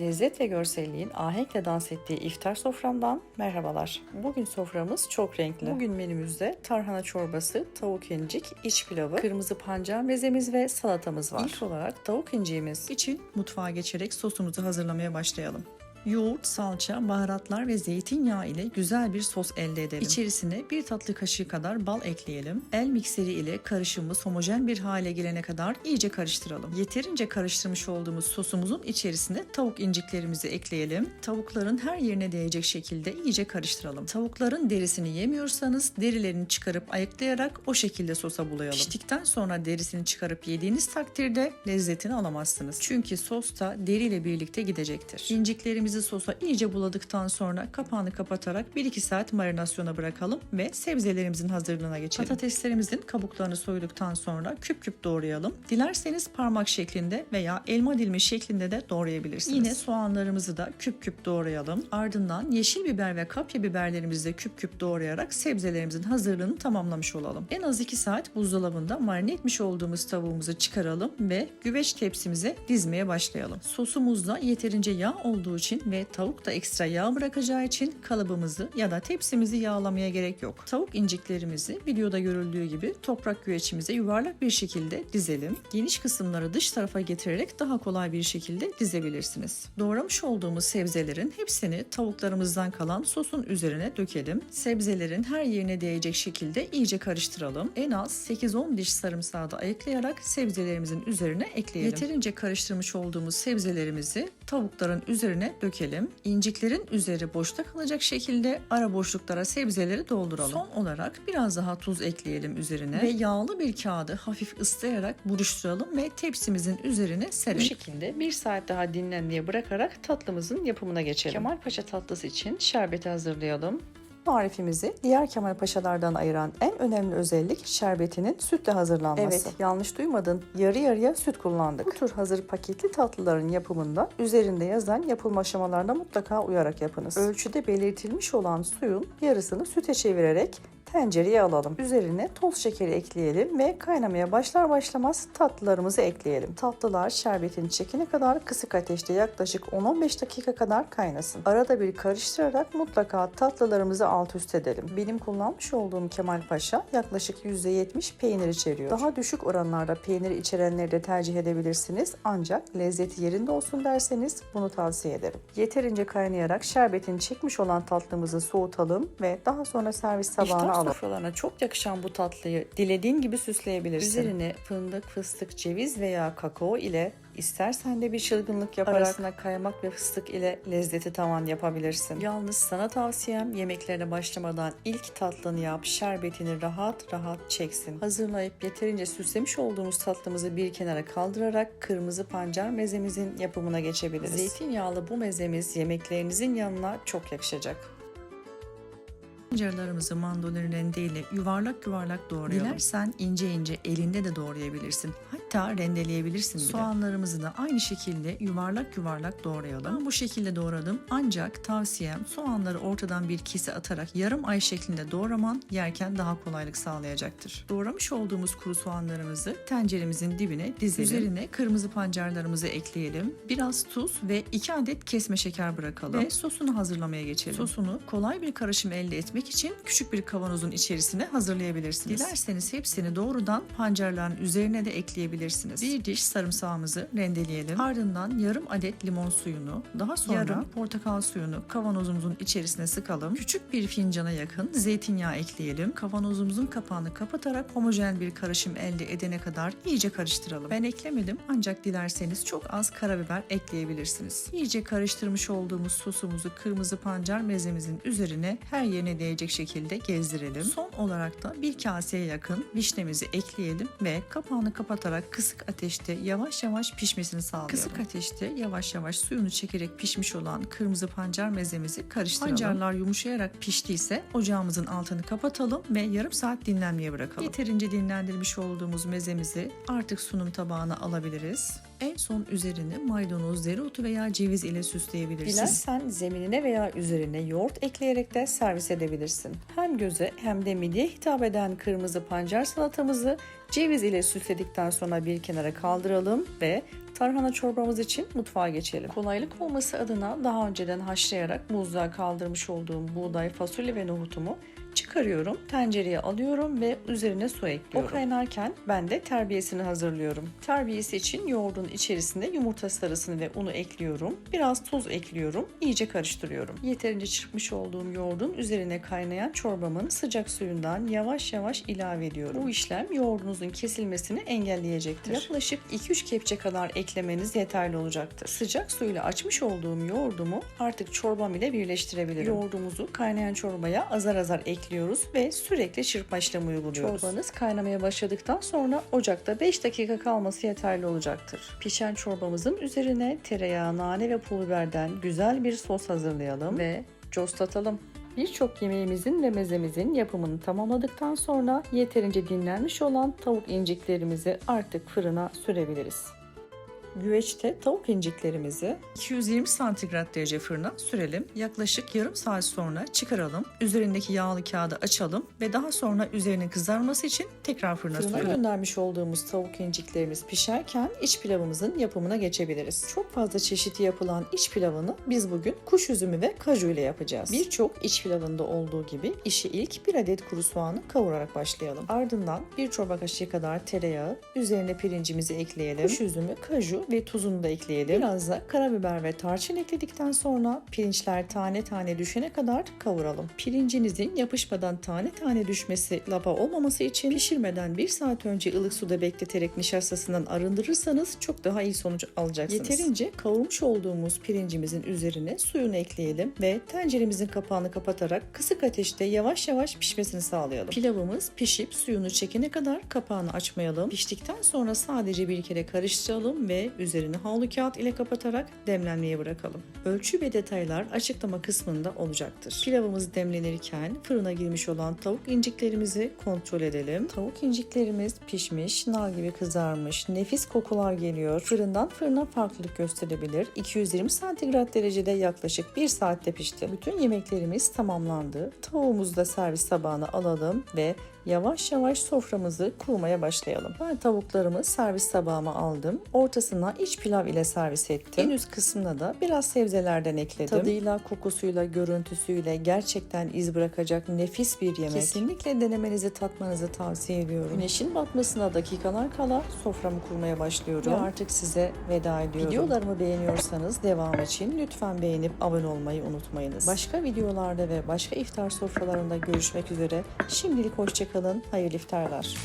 Lezzet ve görselliğin ahenkle dans ettiği iftar soframdan merhabalar. Bugün soframız çok renkli. Bugün menümüzde tarhana çorbası, tavuk incik, iç pilavı, kırmızı pancar mezemiz ve salatamız var. İlk olarak tavuk inciğimiz için mutfağa geçerek sosumuzu hazırlamaya başlayalım. Yoğurt, salça, baharatlar ve zeytinyağı ile güzel bir sos elde edelim. İçerisine bir tatlı kaşığı kadar bal ekleyelim. El mikseri ile karışımımız homojen bir hale gelene kadar iyice karıştıralım. Yeterince karıştırmış olduğumuz sosumuzun içerisine tavuk inciklerimizi ekleyelim. Tavukların her yerine değecek şekilde iyice karıştıralım. Tavukların derisini yemiyorsanız derilerini çıkarıp ayıklayarak o şekilde sosa bulayalım. Piştikten sonra derisini çıkarıp yediğiniz takdirde lezzetini alamazsınız. Çünkü sos da deriyle birlikte gidecektir. İnciklerimizi sosa iyice buladıktan sonra kapağını kapatarak 1-2 saat marinasyona bırakalım ve sebzelerimizin hazırlığına geçelim. Patateslerimizin kabuklarını soyduktan sonra küp küp doğrayalım. Dilerseniz parmak şeklinde veya elma dilimi şeklinde de doğrayabilirsiniz. Yine soğanlarımızı da küp küp doğrayalım. Ardından yeşil biber ve kapya biberlerimizi de küp küp doğrayarak sebzelerimizin hazırlığını tamamlamış olalım. En az 2 saat buzdolabında marine etmiş olduğumuz tavuğumuzu çıkaralım ve güveç tepsimize dizmeye başlayalım. Sosumuzda yeterince yağ olduğu için ve tavuk da ekstra yağ bırakacağı için kalıbımızı ya da tepsimizi yağlamaya gerek yok. Tavuk inciklerimizi videoda görüldüğü gibi toprak güveçimize yuvarlak bir şekilde dizelim. Geniş kısımları dış tarafa getirerek daha kolay bir şekilde dizebilirsiniz. Doğramış olduğumuz sebzelerin hepsini tavuklarımızdan kalan sosun üzerine dökelim. Sebzelerin her yerine değecek şekilde iyice karıştıralım. En az 8-10 diş sarımsağı da ayıklayarak sebzelerimizin üzerine ekleyelim. Yeterince karıştırmış olduğumuz sebzelerimizi tavukların üzerine dökelim. İnciklerin üzeri boşta kalacak şekilde ara boşluklara sebzeleri dolduralım. Son olarak biraz daha tuz ekleyelim üzerine ve yağlı bir kağıdı hafif ıslayarak buruşturalım ve tepsimizin üzerine serelim. Bu şekilde bir saat daha dinlenmeye bırakarak tatlımızın yapımına geçelim. Kemal Paşa tatlısı için şerbeti hazırlayalım. Tarifimizi diğer Kemal Paşalardan ayıran en önemli özellik şerbetinin sütle hazırlanması. Evet, yanlış duymadın. Yarı yarıya süt kullandık. Bu tür hazır paketli tatlıların yapımında üzerinde yazan yapılma aşamalarına mutlaka uyarak yapınız. Ölçüde belirtilmiş olan suyun yarısını süte çevirerek tencereye alalım. Üzerine toz şekeri ekleyelim ve kaynamaya başlar başlamaz tatlılarımızı ekleyelim. Tatlılar şerbetin çekine kadar kısık ateşte yaklaşık 10-15 dakika kadar kaynasın. Arada bir karıştırarak mutlaka tatlılarımızı alt üst edelim. Benim kullanmış olduğum Kemal Paşa yaklaşık %70 peynir içeriyor. Daha düşük oranlarda peynir içerenleri de tercih edebilirsiniz. Ancak lezzeti yerinde olsun derseniz bunu tavsiye ederim. Yeterince kaynayarak şerbetin çekmiş olan tatlımızı soğutalım ve daha sonra servis tabağına alalım. sofralarına çok yakışan bu tatlıyı dilediğin gibi süsleyebilirsin. Üzerine fındık, fıstık, ceviz veya kakao ile istersen de bir çılgınlık yaparak arasına kaymak ve fıstık ile lezzeti tavan yapabilirsin. Yalnız sana tavsiyem yemeklerine başlamadan ilk tatlını yap, şerbetini rahat rahat çeksin. Hazırlayıp yeterince süslemiş olduğumuz tatlımızı bir kenara kaldırarak kırmızı pancar mezemizin yapımına geçebiliriz. Zeytinyağlı bu mezemiz yemeklerinizin yanına çok yakışacak. Pancarlarımızı mandolin rendeyle yuvarlak yuvarlak doğrayalım. Dilersen ince ince elinde de doğrayabilirsin. Hatta rendeleyebilirsin bile. Soğanlarımızı da aynı şekilde yuvarlak yuvarlak doğrayalım. Ben bu şekilde doğradım ancak tavsiyem soğanları ortadan bir kese atarak yarım ay şeklinde doğraman yerken daha kolaylık sağlayacaktır. Doğramış olduğumuz kuru soğanlarımızı tenceremizin dibine dizelim. Üzerine kırmızı pancarlarımızı ekleyelim. Biraz tuz ve 2 adet kesme şeker bırakalım. Ve sosunu hazırlamaya geçelim. Sosunu kolay bir karışım elde etmek için küçük bir kavanozun içerisine hazırlayabilirsiniz. Dilerseniz hepsini doğrudan pancarların üzerine de ekleyebilirsiniz. Bir diş sarımsağımızı rendeleyelim. Ardından yarım adet limon suyunu, daha sonra yarım portakal suyunu kavanozumuzun içerisine sıkalım. Küçük bir fincana yakın zeytinyağı ekleyelim. Kavanozumuzun kapağını kapatarak homojen bir karışım elde edene kadar iyice karıştıralım. Ben eklemedim ancak dilerseniz çok az karabiber ekleyebilirsiniz. İyice karıştırmış olduğumuz sosumuzu kırmızı pancar mezemizin üzerine her yerine değecek şekilde gezdirelim. Son olarak da bir kaseye yakın vişnemizi ekleyelim ve kapağını kapatarak kısık ateşte yavaş yavaş pişmesini sağlayalım. Kısık ateşte yavaş yavaş suyunu çekerek pişmiş olan kırmızı pancar mezemizi karıştıralım. Pancarlar yumuşayarak piştiyse ocağımızın altını kapatalım ve yarım saat dinlenmeye bırakalım. Yeterince dinlendirmiş olduğumuz mezemizi artık sunum tabağına alabiliriz. En son üzerini maydanoz, dereotu veya ceviz ile süsleyebilirsin. Dilersen zeminine veya üzerine yoğurt ekleyerek de servis edebilirsin. Hem göze hem de midye hitap eden kırmızı pancar salatamızı ceviz ile süsledikten sonra bir kenara kaldıralım ve Tarhana çorbamız için mutfağa geçelim. Kolaylık olması adına daha önceden haşlayarak buzluğa kaldırmış olduğum buğday, fasulye ve nohutumu çıkarıyorum. Tencereye alıyorum ve üzerine su ekliyorum. O kaynarken ben de terbiyesini hazırlıyorum. Terbiyesi için yoğurdun içerisinde yumurta sarısını ve unu ekliyorum. Biraz tuz ekliyorum. İyice karıştırıyorum. Yeterince çırpmış olduğum yoğurdun üzerine kaynayan çorbamın sıcak suyundan yavaş yavaş ilave ediyorum. Bu işlem yoğurdunuzun kesilmesini engelleyecektir. Yaklaşık 2-3 kepçe kadar eklemeniz yeterli olacaktır. Sıcak suyla açmış olduğum yoğurdumu artık çorbam ile birleştirebilirim. Yoğurdumuzu kaynayan çorbaya azar azar ekliyoruz ve sürekli çırpma işlemi uyguluyoruz. Çorbanız kaynamaya başladıktan sonra ocakta 5 dakika kalması yeterli olacaktır. Pişen çorbamızın üzerine tereyağı, nane ve pul biberden güzel bir sos hazırlayalım ve coslatalım. Birçok yemeğimizin ve mezemizin yapımını tamamladıktan sonra yeterince dinlenmiş olan tavuk inciklerimizi artık fırına sürebiliriz. Güveçte tavuk inciklerimizi 220 santigrat derece fırına sürelim. Yaklaşık yarım saat sonra çıkaralım. Üzerindeki yağlı kağıdı açalım ve daha sonra üzerinin kızarması için tekrar fırına Fırına sürelim. göndermiş olduğumuz tavuk inciklerimiz pişerken iç pilavımızın yapımına geçebiliriz. Çok fazla çeşidi yapılan iç pilavını biz bugün kuş üzümü ve kaju ile yapacağız. Birçok iç pilavında olduğu gibi işi ilk bir adet kuru soğanı kavurarak başlayalım. Ardından bir çorba kaşığı kadar tereyağı, üzerine pirincimizi ekleyelim. Kuş üzümü, kaju ve tuzunu da ekleyelim. Biraz da karabiber ve tarçın ekledikten sonra pirinçler tane tane düşene kadar kavuralım. Pirincinizin yapışmadan tane tane düşmesi, lapa olmaması için pişirmeden bir saat önce ılık suda bekleterek nişastasından arındırırsanız çok daha iyi sonuç alacaksınız. Yeterince kavurmuş olduğumuz pirincimizin üzerine suyunu ekleyelim ve tenceremizin kapağını kapatarak kısık ateşte yavaş yavaş pişmesini sağlayalım. Pilavımız pişip suyunu çekene kadar kapağını açmayalım. Piştikten sonra sadece bir kere karıştıralım ve üzerini havlu kağıt ile kapatarak demlenmeye bırakalım. Ölçü ve detaylar açıklama kısmında olacaktır. Pilavımız demlenirken fırına girmiş olan tavuk inciklerimizi kontrol edelim. Tavuk inciklerimiz pişmiş, nar gibi kızarmış, nefis kokular geliyor. Fırından fırına farklılık gösterebilir. 220 santigrat derecede yaklaşık 1 saatte pişti. Bütün yemeklerimiz tamamlandı. Tavuğumuzu da servis tabağına alalım ve yavaş yavaş soframızı kurmaya başlayalım. Ben tavuklarımı servis tabağıma aldım. Ortasına iç pilav ile servis ettim. En üst kısmına da biraz sebzelerden ekledim. Tadıyla, kokusuyla, görüntüsüyle gerçekten iz bırakacak nefis bir yemek. Kesinlikle denemenizi, tatmanızı tavsiye ediyorum. Güneşin batmasına dakikalar kala soframı kurmaya başlıyorum. Ve artık size veda ediyorum. Videolarımı beğeniyorsanız devam için lütfen beğenip abone olmayı unutmayınız. Başka videolarda ve başka iftar sofralarında görüşmek üzere. Şimdilik hoşçakalın. Hayırlı iftarlar.